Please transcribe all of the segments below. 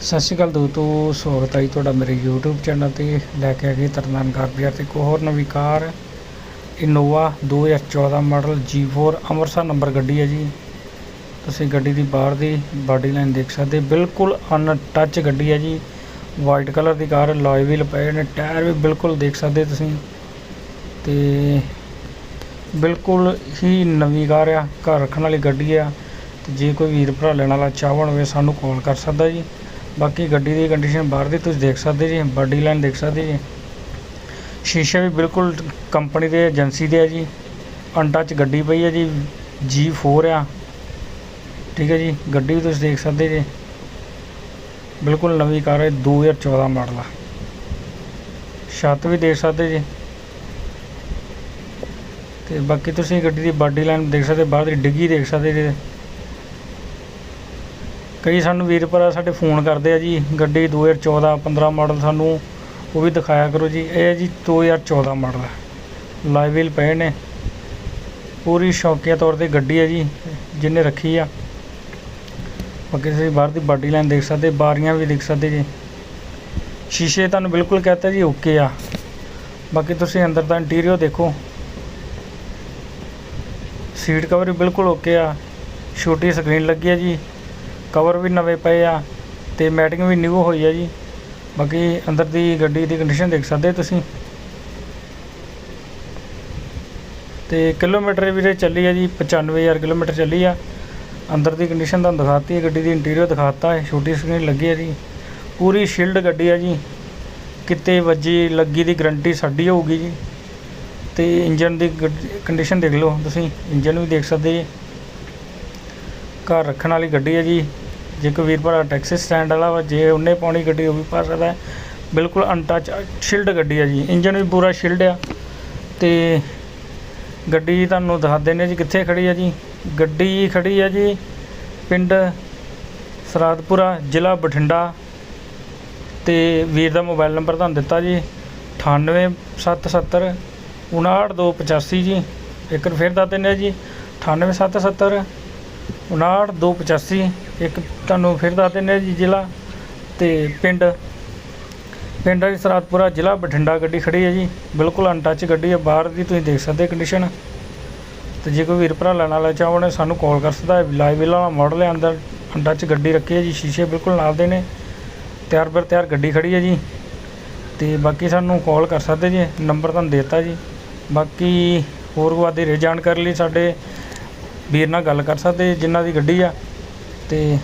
ਸਤਿ ਸ਼੍ਰੀ ਅਕਾਲ ਦੋਸਤੋ, ਸਵਾਗਤ ਹੈ ਜੀ ਤੁਹਾਡਾ ਮੇਰੇ YouTube ਚੈਨਲ ਤੇ। ਲੈ ਕੇ ਆ ਗਏ ਤਰਨਤਾਰਨ ਕਾਰ ਬਾਜ਼ਾਰ ਤੇ ਇੱਕ ਹੋਰ ਨਵੀਂ car Innova 2014 model G4 Amritsar number ਗੱਡੀ ਹੈ ਜੀ। ਤੁਸੀਂ ਗੱਡੀ ਦੀ ਬਾਹਰ ਦੀ ਬਾਡੀ ਲਾਈਨ ਦੇਖ ਸਕਦੇ, ਬਿਲਕੁਲ ਅਨਟੱਚ ਗੱਡੀ ਹੈ ਜੀ। ਵਾਈਟ ਕਲਰ ਦੀ ਕਾਰ ਲੋਏ ਵੀ ਪਏ ਨੇ ਟਾਇਰ ਵੀ ਬਿਲਕੁਲ ਦੇਖ ਸਕਦੇ ਤੁਸੀਂ। ਤੇ ਬਿਲਕੁਲ ਹੀ ਨਵੀਂ ਕਾਰ ਆ, ਘਰ ਰੱਖਣ ਵਾਲੀ ਗੱਡੀ ਆ। ਤੇ ਜੇ ਕੋਈ ਵੀਰ ਭਰਾ ਲੈਣ ਵਾਲਾ ਚਾਹਵਣ ਹੋਵੇ, ਸਾਨੂੰ ਕਾਲ ਕਰ ਸਕਦਾ ਜੀ। ਬਾਕੀ ਗੱਡੀ ਦੀ ਕੰਡੀਸ਼ਨ ਬਾਹਰ ਦੀ ਤੁਸੀਂ ਦੇਖ ਸਕਦੇ ਜੀ, ਬਾਡੀ ਲਾਈਨ ਦੇਖ ਸਕਦੇ ਜੀ। ਸ਼ੀਸ਼ੇ ਵੀ ਬਿਲਕੁਲ ਕੰਪਨੀ ਦੇ ਏਜੰਸੀ ਦੇ ਆ ਜੀ। ਅਨਟੱਚ ਗੱਡੀ ਪਈ ਹੈ ਜੀ G4 ਆ। ਠੀਕ ਹੈ ਜੀ, ਗੱਡੀ ਵੀ ਤੁਸੀਂ ਦੇਖ ਸਕਦੇ ਜੀ। ਬਿਲਕੁਲ ਨਵੀਂ ਕਾਰ ਹੈ 2014 ਮਾਡਲ ਆ। ਛੱਤ ਵੀ ਦੇਖ ਸਕਦੇ ਜੀ। ਤੇ ਬਾਕੀ ਤੁਸੀਂ ਗੱਡੀ ਦੀ ਬਾਡੀ ਲਾਈਨ ਦੇਖ ਸਕਦੇ, ਬਾਹਰ ਦੀ ਡਿੱਗੀ ਦੇਖ ਸਕਦੇ ਜੀ। ਕਈ ਸਾਨੂੰ ਵੀਰ ਭਰਾ ਸਾਡੇ ਫੋਨ ਕਰਦੇ ਆ ਜੀ, ਗੱਡੀ 2014 15 ਮਾਡਲ ਸਾਨੂੰ ਉਹ ਵੀ ਦਿਖਾਇਆ ਕਰੋ ਜੀ। ਇਹ ਹੈ ਜੀ 2014 ਮਾਡਲ। ਲਾਈਵ ਵੀਲ ਪਏ ਨੇ। ਪੂਰੀ ਸ਼ੌਕੀਆ ਤੌਰ ਤੇ ਗੱਡੀ ਹੈ ਜੀ ਜਿਹਨੇ ਰੱਖੀ ਆ। ਬਾਕੀ ਤੁਸੀਂ ਬਾਹਰ ਦੀ ਬਾਡੀ ਲਾਈਨ ਦੇਖ ਸਕਦੇ, ਬਾਰੀਆਂ ਵੀ ਦੇਖ ਸਕਦੇ ਜੀ। ਸ਼ੀਸ਼ੇ ਤੁਹਾਨੂੰ ਬਿਲਕੁਲ ਕਹਤਾ ਜੀ ਓਕੇ ਆ। ਬਾਕੀ ਤੁਸੀਂ ਅੰਦਰ ਦਾ ਇੰਟੀਰੀਅਰ ਦੇਖੋ। ਸੀਟ ਕਵਰ ਵੀ ਬਿਲਕੁਲ ਓਕੇ ਆ। ਛੋਟੀ ਸਕਰੀਨ ਲੱਗੀ ਹੈ ਜੀ। ਕਵਰ ਵੀ ਨਵੇਂ ਪਏ ਆ ਤੇ ਮੈਟਿੰਗ ਵੀ ਨਿਊ ਹੋਈ ਆ ਜੀ। ਬਾਕੀ ਅੰਦਰ ਦੀ ਗੱਡੀ ਦੀ ਕੰਡੀਸ਼ਨ ਦੇਖ ਸਕਦੇ ਤੁਸੀਂ। ਤੇ ਕਿਲੋਮੀਟਰ ਵੀਰੇ ਚੱਲੀ ਆ ਜੀ 95000 ਕਿਲੋਮੀਟਰ ਚੱਲੀ ਆ। ਅੰਦਰ ਦੀ ਕੰਡੀਸ਼ਨ ਤੁਹਾਨੂੰ ਦਿਖਾਤੀ ਹੈ ਗੱਡੀ ਦੀ ਇੰਟੀਰੀਅਰ ਦਿਖਾਤਾ ਹੈ ਛੋਟੀ ਸਕਰੀਨ ਲੱਗੀ ਹੈ ਜੀ। ਪੂਰੀ ਸ਼ੀਲਡ ਗੱਡੀ ਆ ਜੀ। ਕਿਤੇ ਵੱਜੀ, ਲੱਗੀ ਦੀ ਗਰੰਟੀ ਸਾਡੀ ਹੋਊਗੀ ਜੀ। ਤੇ ਇੰਜਨ ਦੀ ਕੰਡੀਸ਼ਨ ਦੇਖ ਲਓ ਤੁਸੀਂ ਇੰਜਨ ਵੀ ਦੇਖ ਸਕਦੇ ਜੀ। ਘਰ ਰੱਖਣ ਵਾਲੀ ਗੱਡੀ ਹੈ ਜੀ। ਜੇ ਕੋਈ ਵੀਰ ਭਰਾ ਟੈਕਸੀ ਸਟੈਂਡ ਵਾਲਾ ਵਾ, ਜੇ ਉਹਨੇ ਪਾਉਣੀ ਗੱਡੀ, ਉਹ ਵੀ ਪਾ ਸਕਦਾ ਬਿਲਕੁਲ ਅਨਟੱਚ ਸ਼ਿਲਡ ਗੱਡੀ ਆ ਜੀ। ਇੰਜਨ ਵੀ ਪੂਰਾ ਸ਼ਿਲਡ ਆ। ਤੇ ਗੱਡੀ ਤੁਹਾਨੂੰ ਦੱਸ ਦਿੰਦੇ ਜੀ ਕਿੱਥੇ ਖੜੀ ਆ ਜੀ। ਗੱਡੀ ਖੜੀ ਆ ਜੀ ਪਿੰਡ ਸਰਾਦਪੁਰਾ, ਜ਼ਿਲ੍ਹਾ ਬਠਿੰਡਾ। ਤੇ ਵੀਰ ਦਾ ਮੋਬਾਈਲ ਨੰਬਰ ਤੁਹਾਨੂੰ ਦਿੱਤਾ ਜੀ 98770 59285 ਜੀ। ਇੱਕ ਵਾਰ ਫਿਰ ਦੱਸ ਦਿੰਦੇ ਜੀ 98770 59285 ਇੱਕ ਤੁਹਾਨੂੰ ਫਿਰ ਦੱਸ ਦਿੰਦੇ ਜੀ ਜ਼ਿਲ੍ਹਾ ਤੇ ਪਿੰਡ। ਪਿੰਡ ਹੈ ਜੀ ਸਰਾਦਪੁਰਾ ਜ਼ਿਲ੍ਹਾ ਬਠਿੰਡਾ ਗੱਡੀ ਖੜੀ ਹੈ ਜੀ। ਬਿਲਕੁਲ ਅਨਟੱਚ ਗੱਡੀ ਹੈ, ਬਾਹਰ ਦੀ ਤੁਸੀਂ ਦੇਖ ਸਕਦੇ ਕੰਡੀਸ਼ਨ ਤੇ ਜੇ ਕੋਈ ਵੀਰ ਭਰਾ ਲੈਣ ਵਾਲਾ ਚਾਹਵਣੇ ਸਾਨੂੰ ਕਾਲ ਕਰ ਸਕਦਾ ਹੈ, ਲਾਈਵ ਵਾਲਾ ਮਾਡਲ ਹੈ, ਅੰਦਰ ਅਨਟੱਚ ਗੱਡੀ ਰੱਖੀ ਹੈ ਜੀ, ਸ਼ੀਸ਼ੇ ਬਿਲਕੁਲ ਨਾਲ ਦੇ ਨੇ। ਤਿਆਰ ਬਰ ਤਿਆਰ ਗੱਡੀ ਖੜੀ ਹੈ ਜੀ। ਤੇ ਬਾਕੀ ਸਾਨੂੰ ਕਾਲ ਕਰ ਸਕਦੇ ਜੀ, ਨੰਬਰ ਤੁਹਾਨੂੰ ਦਿੱਤਾ ਜੀ। ਬਾਕੀ ਹੋਰ ਵਧੇਰੇ ਜਾਣਕਾਰੀ ਲਈ ਸਾਡੇ ਵੀਰ ਨਾਲ ਗੱਲ ਕਰ ਸਕਦੇ, ਜਿਨ੍ਹਾਂ ਦੀ ਗੱਡੀ ਆ। ਤੇ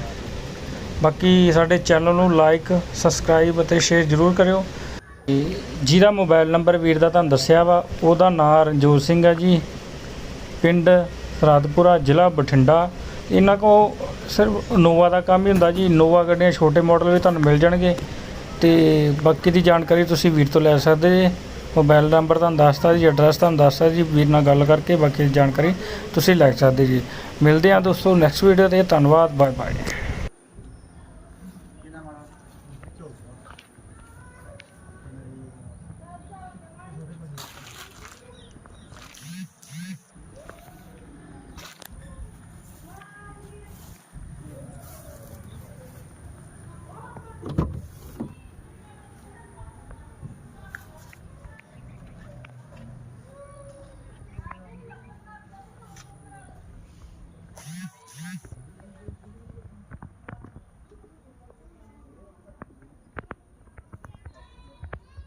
ਬਾਕੀ ਸਾਡੇ ਚੈਨਲ ਨੂੰ ਲਾਈਕ ਸਬਸਕ੍ਰਾਈਬ ਅਤੇ ਸ਼ੇਅਰ ਜ਼ਰੂਰ ਕਰਿਓ। ਤੇ ਜਿਹਦਾ ਮੋਬਾਈਲ ਨੰਬਰ ਵੀਰ ਦਾ ਤੁਹਾਨੂੰ ਦੱਸਿਆ ਵਾ, ਉਹਦਾ ਨਾਮ ਰਣਜੋਤ ਸਿੰਘ ਹੈ ਜੀ। ਪਿੰਡ ਰਾਦਪੁਰਾ ਜ਼ਿਲ੍ਹਾ ਬਠਿੰਡਾ। ਇਹਨਾਂ ਕੋ ਸਿਰਫ ਨੋਵਾ ਦਾ ਕੰਮ ਹੀ ਹੁੰਦਾ ਜੀ। ਨੋਵਾ ਗੱਡੀਆਂ ਛੋਟੇ ਮਾਡਲ ਵੀ ਤੁਹਾਨੂੰ ਮਿਲ ਜਾਣਗੇ। ਤੇ ਬਾਕੀ ਦੀ ਜਾਣਕਾਰੀ ਤੁਸੀਂ ਵੀਰ ਤੋਂ ਲੈ ਸਕਦੇ ਜੀ। ਮੋਬਾਈਲ ਨੰਬਰ ਤੁਹਾਨੂੰ ਦੱਸਤਾ ਜੀ ਐਡਰੈਸ ਤੁਹਾਨੂੰ ਦੱਸਤਾ ਜੀ, ਵੀਰ ਨਾਲ ਗੱਲ ਕਰਕੇ ਬਾਕੀ ਦੀ ਜਾਣਕਾਰੀ ਤੁਸੀਂ ਲੈ ਸਕਦੇ ਜੀ। ਮਿਲਦੇ ਹਾਂ ਦੋਸਤੋ ਨੈਕਸਟ ਵੀਡੀਓ ਤੇ, ਧੰਨਵਾਦ ਬਾਏ ਬਾਏ